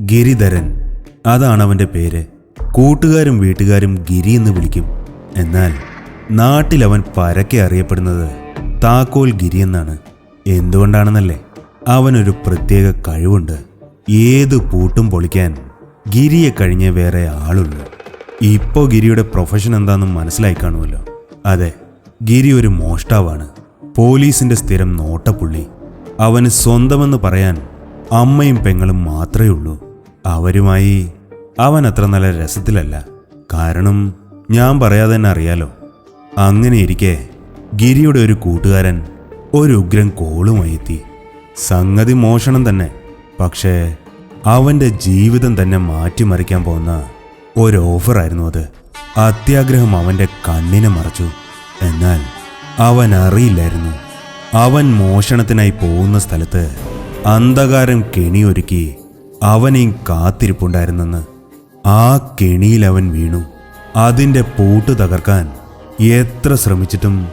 ഗിരിധരൻ. അതാണ് അവന്റെ പേര്. കൂട്ടുകാരും വീട്ടുകാരും ഗിരി എന്ന് വിളിക്കും. എന്നാൽ നാട്ടിൽ അവൻ പരക്കെ അറിയപ്പെടുന്നത് താക്കോൽ ഗിരി എന്നാണ്. എന്തുകൊണ്ടാണെന്നല്ലേ? അവനൊരു പ്രത്യേക കഴിവുണ്ട്. ഏത് പൂട്ടും പൊളിക്കാൻ ഗിരിയെ കഴിഞ്ഞേ വേറെ ആളുള്ളൂ ഇപ്പോൾ ഗിരിയുടെ പ്രൊഫഷൻ എന്താണെന്ന് മനസ്സിലായി കാണുമല്ലോ. അതെ ഗിരി ഒരു മോഷ്ടാവാണ്. പോലീസിന്റെ സ്ഥിരം നോട്ടപ്പുള്ളി. അവന് സ്വന്തമെന്ന് പറയാൻ അമ്മയും പെങ്ങളും മാത്രമേ ഉള്ളൂ. അവരുമായി അവൻ അത്ര നല്ല രസത്തിലല്ല. കാരണം ഞാൻ പറയാതെ തന്നെ അറിയാലോ. അങ്ങനെ ഇരിക്കെ ഗിരിയുടെ ഒരു കൂട്ടുകാരൻ ഒരു ഉഗ്രൻ കോളുമായി എത്തി. സംഗതി മോഷണം തന്നെ. പക്ഷേ അവന്റെ ജീവിതം തന്നെ മാറ്റിമറിക്കാൻ പോകുന്ന ഒരു ഓഫറായിരുന്നു അത്. അത്യാഗ്രഹം അവന്റെ കണ്ണിനെ മറച്ചു. എന്നാൽ അവൻ അറിയില്ലായിരുന്നു. അവൻ മോഷണത്തിനായി പോകുന്ന സ്ഥലത്ത് അന്ധകാരം കെണിയൊരുക്കി അവനെയും കാത്തിരിപ്പുണ്ടായിരുന്നെന്ന്. ആ കെണിയിൽ അവൻ വീണു. അതിന്റെ പൂട്ട് തകർക്കാൻ എത്ര ശ്രമിച്ചിട്ടും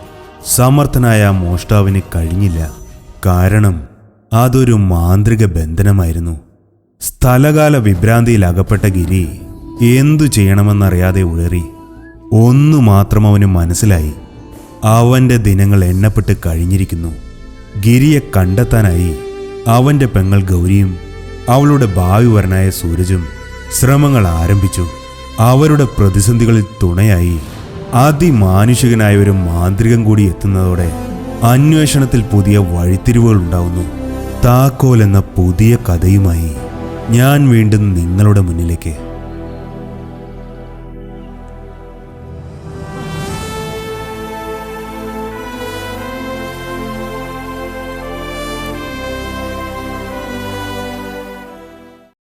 സമർത്ഥനായ മോഷ്ടാവിന് കഴിഞ്ഞില്ല. കാരണം അതൊരു മാന്ത്രിക ബന്ധനമായിരുന്നു. സ്ഥലകാല വിഭ്രാന്തിയിൽ അകപ്പെട്ട ഗിരി എന്തു ചെയ്യണമെന്നറിയാതെ ഉഴറി ഒന്നു മാത്രം അവന് മനസ്സിലായി. അവന്റെ ദിനങ്ങൾ എണ്ണപ്പെട്ട് കഴിഞ്ഞിരിക്കുന്നു. ഗിരിയെ കണ്ടെത്താനായി അവന്റെ പെങ്ങൾ ഗൗരിയും അവളുടെ ഭാവിവരനായ സൂരജും ശ്രമങ്ങൾ ആരംഭിച്ചു. അവരുടെ പ്രതിസന്ധികളിൽ തുണയായി അതിമാനുഷികനായ ഒരു മാന്ത്രികം കൂടി എത്തുന്നതോടെ അന്വേഷണത്തിൽ പുതിയ വഴിത്തിരിവുകൾ ഉണ്ടാവുന്നു. താക്കോൽ എന്ന പുതിയ കഥയുമായി ഞാൻ വീണ്ടും നിങ്ങളുടെ മുന്നിലേക്ക്